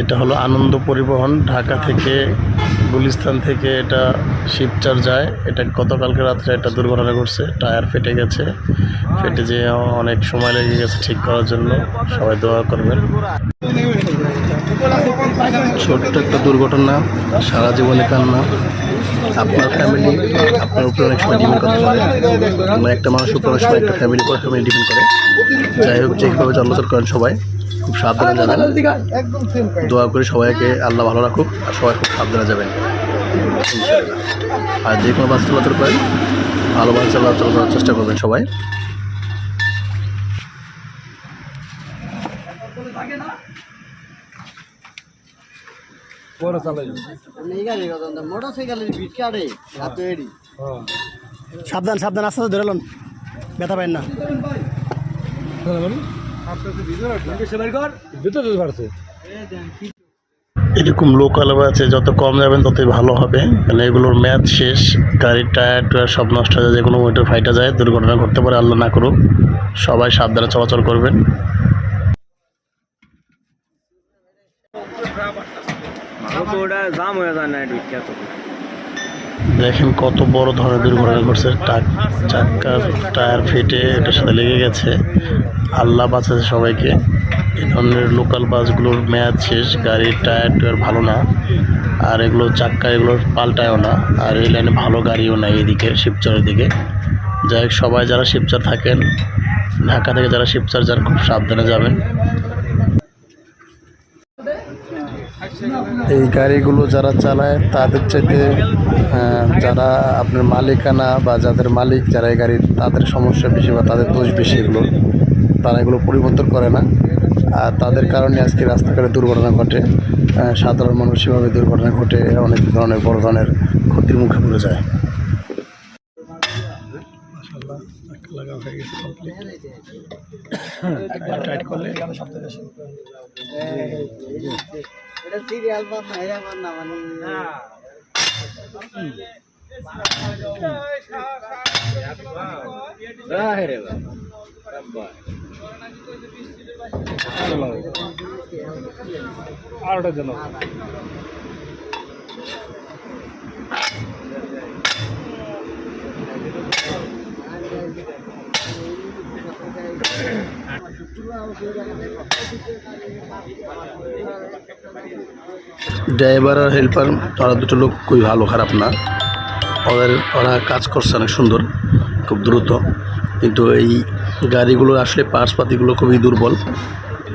এটা হলো আনন্দ পরিবহন, ঢাকা থেকে গুলিস্তান থেকে এটা শিবচার যায়। এটা গতকালকে রাত্রে একটা দুর্ঘটনা ঘটছে, টায়ার ফেটে গেছে। ফেটে যেয়ে অনেক সময় লেগে গেছে ঠিক করার জন্য। সবাই দোয়া করবেন। ছোট্ট একটা দুর্ঘটনা, সারা জীবনে কান্না। আপনার ফ্যামিলি আপনার উপরে অনেক সময় ডিপেন্ড করতে পারে। মানে একটা মানুষের উপর সময় একটা ফ্যামিলি পর ফ্যামিলি ডিপেন্ড করে। যাই হোক, যেভাবে চলাচল করেন সবাই। খুব সাবধানে যাবেন। দোয়া করে সবাইকে আল্লাহ ভালো রাখুক আর সবাই খুব সাবধানে যাবেন। আর যে কোনো বাস চলাচল করেন ভালো বাস চলাচল করার চেষ্টা করবেন সবাই। সাবধান সাবধান আস্তে আস্তে ধরে লন। ব্যথা পাবেন না। এরকম লোকাল আছে, যত কম যাবেন ততই ভালো হবে। কারণ এগুলোর ম্যাচ শেষ, গাড়ির টায়ার টায়ার সব নষ্ট হয়ে যায় যে কোনো মোটর ফাইটা যায়, দুর্ঘটনা ঘটতে পারে, আল্লাহ না করুক। সবাই সাবধানে চলাচল করবেন। জাম হয়ে যায় না দেখেন কত বড় ধরনের দুর্ঘটনা ঘটছে। চাক্কার টায়ার ফেটে এটার সাথে লেগে গেছে। আল্লাহ বাঁচাচ্ছে সবাইকে। এই ধরনের লোকাল বাসগুলোর মেয়াদ শেষ, গাড়ির টায়ার টায়ার ভালো না। আর এগুলো চাক্কা, এগুলো পাল্টায়ও না। আর এই লাইনে ভালো গাড়িও নাই এদিকে, শিবচরের দিকে। যাই সবাই যারা শিবচর থাকেন, ঢাকা থেকে যারা শিবচর যান, খুব সাবধানে যাবেন। এই গাড়িগুলো যারা চালায়, তাদের চাইতে যারা আপনার মালিকানা বা যাদের মালিক যারা এই গাড়ির, তাদের সমস্যা বেশি বা তাদের দোষ বেশি এগুলো। তারা এগুলো পরিবর্তন করে না। আর তাদের কারণে আজকে রাস্তাঘাটে দুর্ঘটনা ঘটে। সাধারণ মানুষ সেভাবে দুর্ঘটনা ঘটে, অনেক ধরনের বড় ধরনের ক্ষতির মুখে পড়ে যায়। টাইট করলে? এটা সিরিয়াল পাস না এরা পাস না মানে ড্রাইভার আর হেল্পার, তারা দুটো লোক খুবই ভালো, খারাপ না। ওদের, ওরা কাজ করছে অনেক সুন্দর, খুব দ্রুত। কিন্তু এই গাড়িগুলো আসলে পার্টস পাতিগুলো খুবই দুর্বল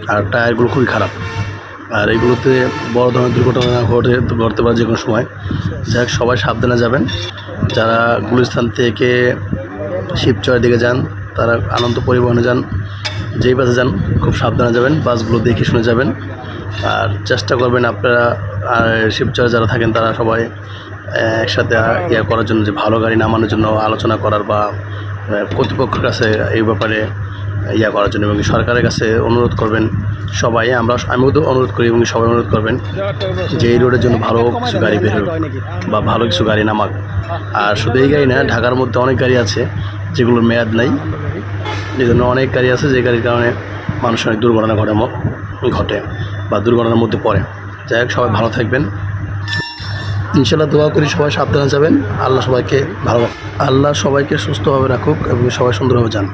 আর টায়ারগুলো খুবই খারাপ। আর এগুলোতে বড় ধরনের দুর্ঘটনা ঘটে, ঘটতে পারে যে কোনো সময়। যাই হোক, সবাই সাবধানে যাবেন। যারা গুলিস্তান থেকে শিবচরের দিকে যান, তারা আনন্দ পরিবহনে যান। যেই বাসে যান, খুব সাবধানে যাবেন, বাসগুলো দেখে শুনে যাবেন। আর চেষ্টা করবেন আপনারা আর শিবচরে যারা থাকেন, তারা সবাই একসাথে ইয়ে করার জন্য, যে ভালো গাড়ি নামানোর জন্য আলোচনা করার বা কর্তৃপক্ষের কাছে এই ব্যাপারে ইয়া করার জন্য এবং সরকারের কাছে অনুরোধ করবেন সবাই। আমরা আমিও তো অনুরোধ করি এবং সবাই অনুরোধ করবেন যে এই রোডের জন্য ভালো কিছু গাড়ি বের বা ভালো কিছু গাড়ি নামাক। আর শুধু এই গাড়ি না, ঢাকার মধ্যে অনেক গাড়ি আছে যেগুলোর মেয়াদ নাই। এই জন্য অনেক গাড়ি আছে যে গাড়ির কারণে মানুষ অনেক দুর্ঘটনা ঘটে ঘটে বা দুর্ঘটনার মধ্যে পড়ে। যাই হোক, সবাই ভালো থাকবেন। ইনশাল্লাহ দোয়া করি সবাই সাবধানে যাবেন। আল্লাহ সবাইকে ভালো আল্লাহ সবাইকে সুস্থভাবে রাখুক এবং সবাই সুন্দরভাবে যান।